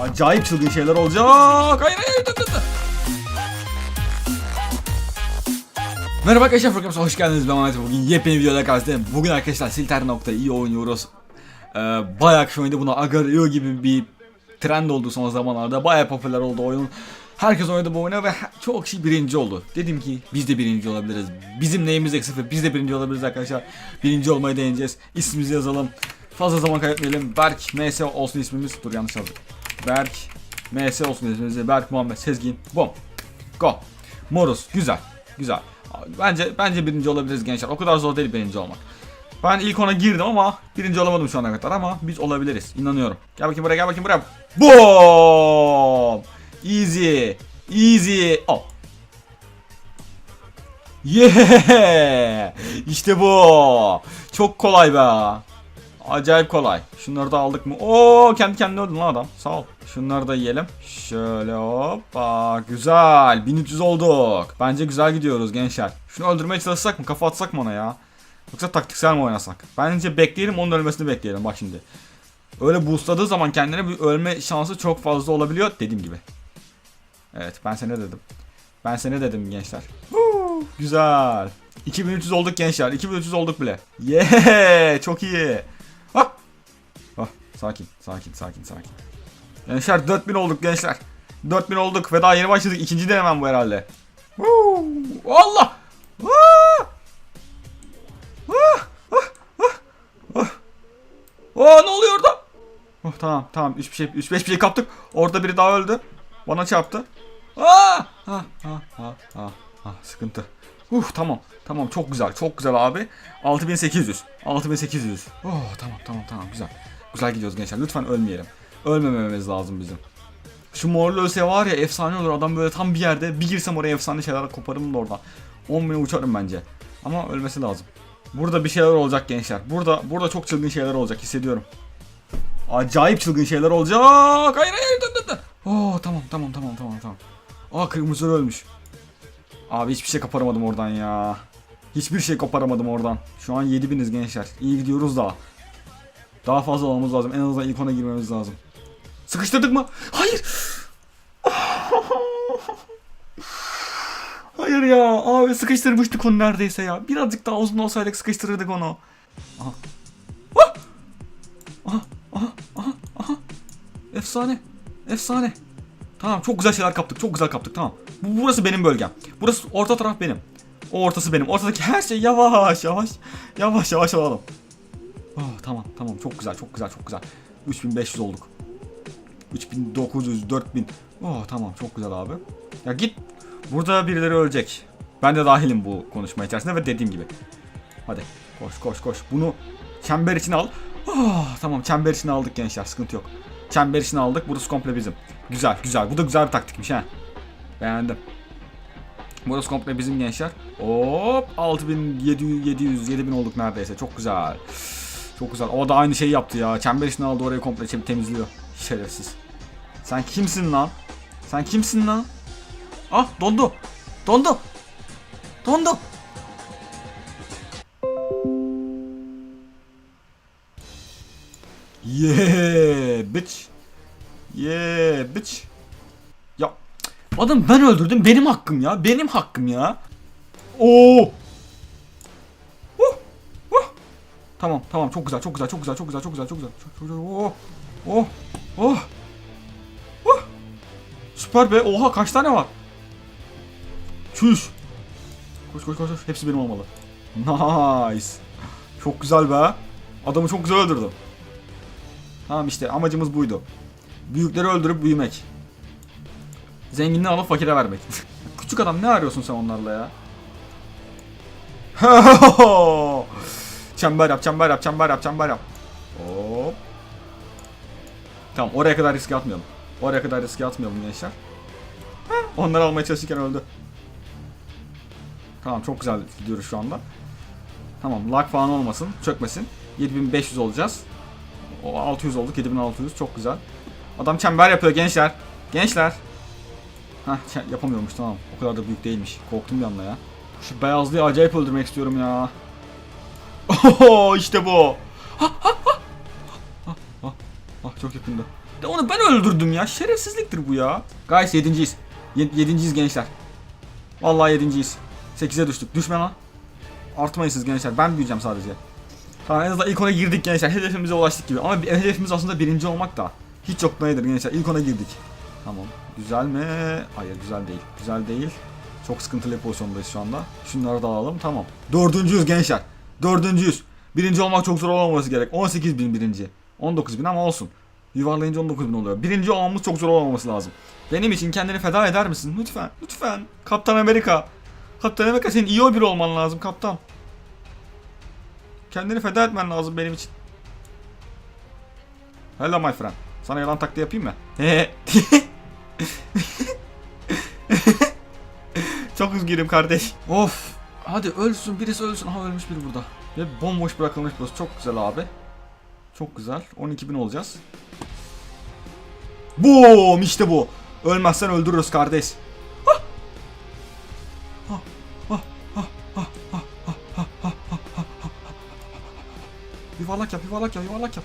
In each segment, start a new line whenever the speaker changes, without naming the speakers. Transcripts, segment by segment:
Acayip çılgın şeyler olacak. Hayır hayır dur dur dur. Merhaba arkadaşlar programımıza hoş geldiniz. Ben Mehmet. Bugün yepyeni videoda karşınızdayım. Bugün arkadaşlar Silter.iyi oynuyoruz. Ee, bayağı kişi oynadı. Buna Agario gibi bir trend oldu son zamanlarda. Bayağı popüler oldu oyun. Herkes oynadı bu oyunu ve çok kişi birinci oldu. Dedim ki biz de birinci olabiliriz. Bizim neyimiz eksik biz de birinci olabiliriz arkadaşlar. Birinci olmayı deneyeceğiz. İsmimizi yazalım. Fazla zaman kaybetmeyelim. Berk MS olsun ismimiz. Dur yanlış yazdım. Berk MS olsun ismimiz. Berk Muhammed Sezgin. Bom. Go. Morus. Güzel. Güzel. Bence bence birinci olabiliriz gençler. O kadar zor değil birinci olmak. Ben ilk ona girdim ama birinci olamadım şu ana kadar ama biz olabiliriz. İnanıyorum. Gel bakayım buraya gel bakayım buraya. Boom! Easy. Easy. Oh. Yeah! İşte bu. Çok kolay be. Acayip kolay. Şunları da aldık mı? Oo kendi kendine öldü lan adam. Sağ ol. Şunları da yiyelim. Şöyle hoppa. Güzel. 1300 olduk. Bence güzel gidiyoruz gençler. Şunu öldürmeye çalışsak mı? Kafa atsak mı ona ya? Yoksa taktiksel mi oynasak? Bence bekleyelim onun ölmesini bekleyelim. Bak şimdi. Öyle boostladığı zaman kendine bir ölme şansı çok fazla olabiliyor. Dediğim gibi. Evet ben sana dedim. Ben sana dedim gençler. Huu, güzel. 2300 olduk gençler. 2300 olduk bile. Yeah! Çok iyi. Sakin, sakin, sakin, sakin. Gençler 4000 olduk gençler. 4000 olduk ve daha yeni başladık. İkinci denemem bu herhalde. Huu, Allah! Ah! Ah! Ah! Ah! Ah! Aa, ne oluyor orada? Oh, tamam tamam 3 bir şey 3 5 bir şey kaptık. Orada biri daha öldü. Bana çarptı. Aa! Ha ha ha ha. ha sıkıntı. Uh tamam. Tamam çok güzel. Çok güzel abi. 6800. 6800. Oh tamam tamam tamam güzel. Güzel gidiyoruz gençler. Lütfen ölmeyelim. Ölmememiz lazım bizim. Şu morlu ölse var ya efsane olur. Adam böyle tam bir yerde bir girsem oraya efsane şeyler koparım da oradan. 10 bine uçarım bence. Ama ölmesi lazım. Burada bir şeyler olacak gençler. Burada burada çok çılgın şeyler olacak hissediyorum. Acayip çılgın şeyler olacak. Hayır hayır dur dur dur. Oo tamam tamam tamam tamam tamam. Aa kırmızı ölmüş. Abi hiçbir şey koparamadım oradan ya. Hiçbir şey koparamadım oradan. Şu an 7000'iz gençler. İyi gidiyoruz daha. Daha fazla olmamız lazım. En azından ilk ona girmemiz lazım. Sıkıştırdık mı? Hayır. Hayır ya. Abi sıkıştırmıştık onu neredeyse ya. Birazcık daha uzun olsaydık sıkıştırırdık onu. Aha. Ah! Aha. Aha. Aha. Aha. Efsane. Efsane. Tamam çok güzel şeyler kaptık. Çok güzel kaptık. Tamam. Bu, burası benim bölgem. Burası orta taraf benim. O ortası benim. Ortadaki her şey yavaş yavaş. Yavaş yavaş alalım. Oh, tamam tamam çok güzel çok güzel çok güzel. 3500 olduk. 3900 4000. Oh tamam çok güzel abi. Ya git. Burada birileri ölecek. Ben de dahilim bu konuşma içerisinde ve dediğim gibi. Hadi koş koş koş. Bunu çember içine al. Oh, tamam çember içine aldık gençler sıkıntı yok. Çember içine aldık. Burası komple bizim. Güzel güzel. Bu da güzel bir taktikmiş ha. Beğendim. Burası komple bizim gençler. Hop 6700 700 7000 olduk neredeyse. Çok güzel. Çok güzel. O da aynı şeyi yaptı ya. Çember içine aldı orayı komple tem- temizliyor. Şerefsiz. Sen kimsin lan? Sen kimsin lan? Ah dondu. Dondu. Dondu. Yeah bitch. Yeah bitch. Ya adam ben öldürdüm benim hakkım ya. Benim hakkım ya. Oo. Tamam tamam çok güzel çok güzel çok güzel çok güzel çok güzel çok güzel. Çok, çok güzel. Oh. Oh. Oh. Oh. Süper be. Oha kaç tane var? Çüş. Koş koş koş. koş. Hepsi benim olmalı. Nice. Çok güzel be. Adamı çok güzel öldürdüm. Tamam işte amacımız buydu. Büyükleri öldürüp büyümek. Zenginliği alıp fakire vermek. Küçük adam ne arıyorsun sen onlarla ya? çember yap, çember yap, çember yap, çember yap. Hop. Tamam oraya kadar riske atmayalım. Oraya kadar riske atmayalım gençler. Heh, Onları almaya çalışırken öldü. Tamam çok güzel gidiyoruz şu anda. Tamam lag falan olmasın, çökmesin. 7500 olacağız. O 600 olduk 7600 çok güzel. Adam çember yapıyor gençler. Gençler. Çe- yapamıyormuş tamam. O kadar da büyük değilmiş. Korktum bir anda ya. Şu beyazlıyı acayip öldürmek istiyorum ya. Oho işte bu. Ah, çok yakında. De onu ben öldürdüm ya. Şerefsizliktir bu ya. Guys yedinciyiz. Ye- yedinciyiz gençler. Vallahi yedinciyiz. 8'e düştük. Düşme lan. Artmayın siz gençler. Ben büyüyeceğim sadece. Tamam en azından ilk ona girdik gençler. Hedefimize ulaştık gibi. Ama hedefimiz aslında birinci olmak da. Hiç çok nedir gençler. İlk ona girdik. Tamam. Güzel mi? Hayır güzel değil. Güzel değil. Çok sıkıntılı bir pozisyondayız şu anda. Şunları da alalım. Tamam. Dördüncüyüz gençler. Dördüncüyüz. Birinci olmak çok zor olmaması gerek. 18 bin birinci. 19 bin ama olsun. Yuvarlayınca 19 bin oluyor. Birinci olmamız çok zor olmaması lazım. Benim için kendini feda eder misin? Lütfen. Lütfen. Kaptan Amerika. Kaptan Amerika senin iyi biri olman lazım kaptan. Kendini feda etmen lazım benim için. Hello my friend. Sana yalan taktiği yapayım mı? Çok üzgünüm kardeş. Of. Hadi ölsün birisi ölsün. Ha ölmüş biri burada. Ve bomboş bırakılmış burası. Çok güzel abi. Çok güzel. 12.000 olacağız. Boom işte bu. Ölmezsen öldürürüz kardeş. Yuvarlak yap, yuvarlak yap, yuvarlak yap.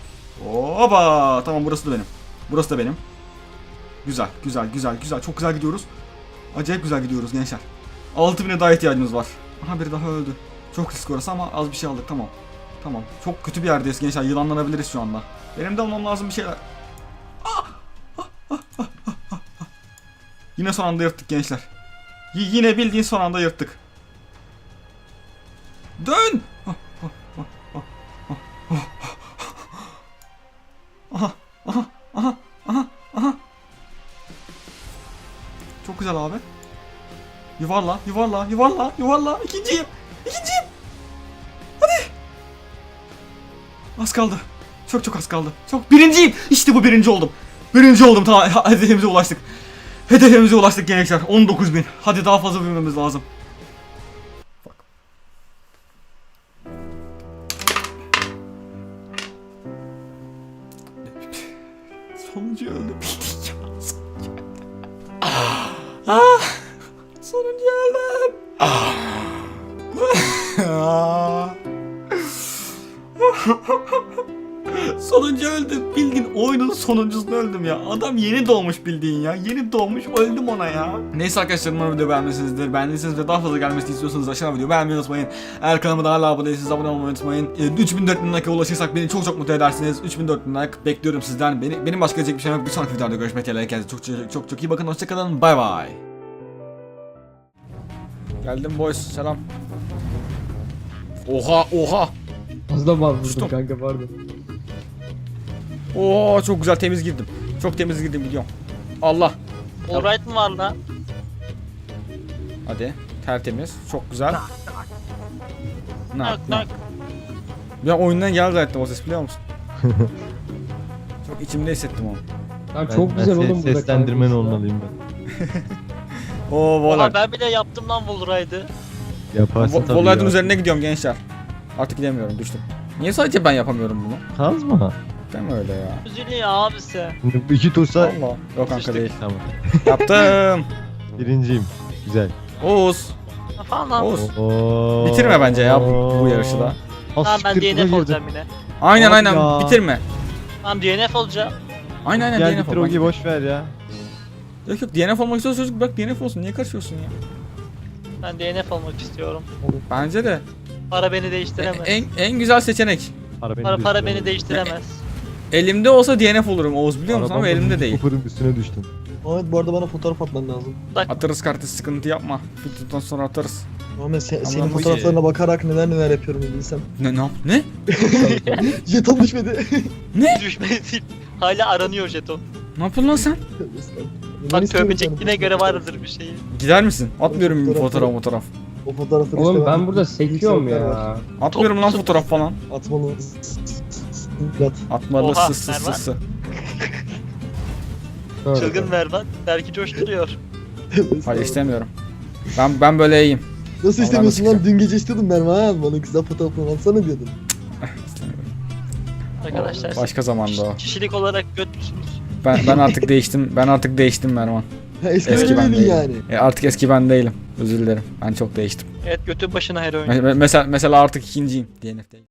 Oba! Tamam burası da benim. Burası da benim. Güzel, güzel, güzel, güzel. Çok güzel gidiyoruz. Acayip güzel gidiyoruz gençler. 6000'e daha ihtiyacımız var. Aha biri daha öldü. Çok risk orası ama az bir şey aldık tamam. Tamam. Çok kötü bir yerdeyiz gençler. Yılanlanabiliriz şu anda. Benim de almam lazım bir şeyler. Ah! Ah, ah, ah, ah, ah. Yine son anda yırttık gençler. Y- yine bildiğin son anda yırttık. Dön! Yuvarla, yuvarla, yuvarla, yuvarla. İkinciyim. İkinciyim. Hadi. Az kaldı. Çok çok az kaldı. Çok birinciyim. İşte bu birinci oldum. Birinci oldum. Tamam hedefimize ulaştık. Hedefimize ulaştık gençler. 19.000. Hadi daha fazla büyümemiz lazım. Sonuncu öldü. Sonuncu öldüm. Bildiğin oyunun sonuncusunu öldüm ya. Adam yeni doğmuş bildiğin ya. Yeni doğmuş öldüm ona ya. Neyse arkadaşlar umarım video beğenmişsinizdir. Beğendiyseniz ve daha fazla gelmesini istiyorsanız aşağıdan videoyu beğenmeyi unutmayın. Eğer kanalıma da hala abone değilseniz abone olmayı unutmayın. E, 3000 4000 like'a ulaşırsak beni çok çok mutlu edersiniz. 3000 4000 like bekliyorum sizden. Beni, benim başka diyecek bir şey yok. Bir sonraki videoda görüşmek dileğiyle. Kendinize çok çok çok çok iyi bakın. Hoşçakalın. Bay bay. Geldim boys. Selam. Oha oha.
Fazla mal vurdum kanka pardon.
Oo çok güzel temiz girdim. Çok temiz girdim biliyorum. Allah.
Alright mı var lan?
Hadi. Tertemiz. Çok güzel. Ne?
Nak
ne?
nak.
Ya oyundan geldi zaten o ses biliyor musun? çok içimde hissettim onu.
Lan
Ben-
çok
ben
güzel
se-
oğlum burada
Seslendirmen
kanka.
olmalıyım ben.
Oo
Oha
Volard.
ben bile yaptım lan Wallride'ı.
Yaparsın tabii
Volard'ın
ya.
üzerine gidiyorum gençler. Artık gidemiyorum düştüm. Niye sadece ben yapamıyorum bunu?
Kazma.
Değil mi öyle ya?
Üzülüyor abisi.
İki tursa...
Allah. Yok kanka değil.
Tamam.
Yaptım.
Birinciyim. Güzel.
Oğuz.
Falan.
Oğuz.
Oo.
Bitirme bence ya bu, bu yarışı da.
Ha,
Tamam ben
siktir, buna
DNF
girdim.
olacağım yine.
Aynen
Abi
aynen
ya.
bitirme.
Tamam DNF olacağım.
Aynen aynen
Gel
DNF
bitir
ol.
boş ver ya.
Yok yok DNF olmak istiyorsa çocuk bırak DNF olsun. Niye karışıyorsun ya?
Ben DNF olmak istiyorum.
Bence de.
Para beni
En,
değiştiremez.
en, en güzel seçenek.
Para beni
para para beni değiştiremez.
Elimde olsa DNF olurum Oğuz biliyor musun ama elimde değil.
Cooper'ın üstüne düştüm.
Ahmet bu arada bana fotoğraf atman lazım.
Atarız kartı sıkıntı yapma. Videodan sonra atarız.
Ahmet se- senin
bu-
fotoğraflarına bakarak neler neler yapıyorum bilsem.
Ne ne yap? Ne?
Jeton düşmedi.
Düşmedi değil. Hala aranıyor jeton.
Ne yapıyorsun lan sen?
Bak tövbe çektiğine göre vardır bir şeyi.
Gider misin? Atmıyorum bir
Fotoğraf-
fotoğraf fotoğraf.
O fotoğrafları
Oğlum
işte
ben burada sekiyorum ya.
Atmıyorum lan fotoğraf falan.
Atmalı. Plat.
Atmalı
Oha,
sı sı sı sı.
Böyle.
Çılgın Mervan. Belki coşturuyor.
Hayır istemiyorum. Ben ben böyle iyiyim.
Nasıl istemiyorsun lan? Dün gece istiyordun Mervan. Bana güzel fotoğrafını atsana diyordun.
Arkadaşlar
Başka zamanda o.
kişilik olarak götmüşsünüz.
Ben ben artık değiştim. Ben artık değiştim Mervan.
Ha, eski,
Eski
eski
ben değilim.
yani.
E, artık eski ben değilim. Özür dilerim. Ben çok değiştim.
Evet götün başına her oyun.
Me- me- mesela mesela artık ikinciyim DNF'deyim.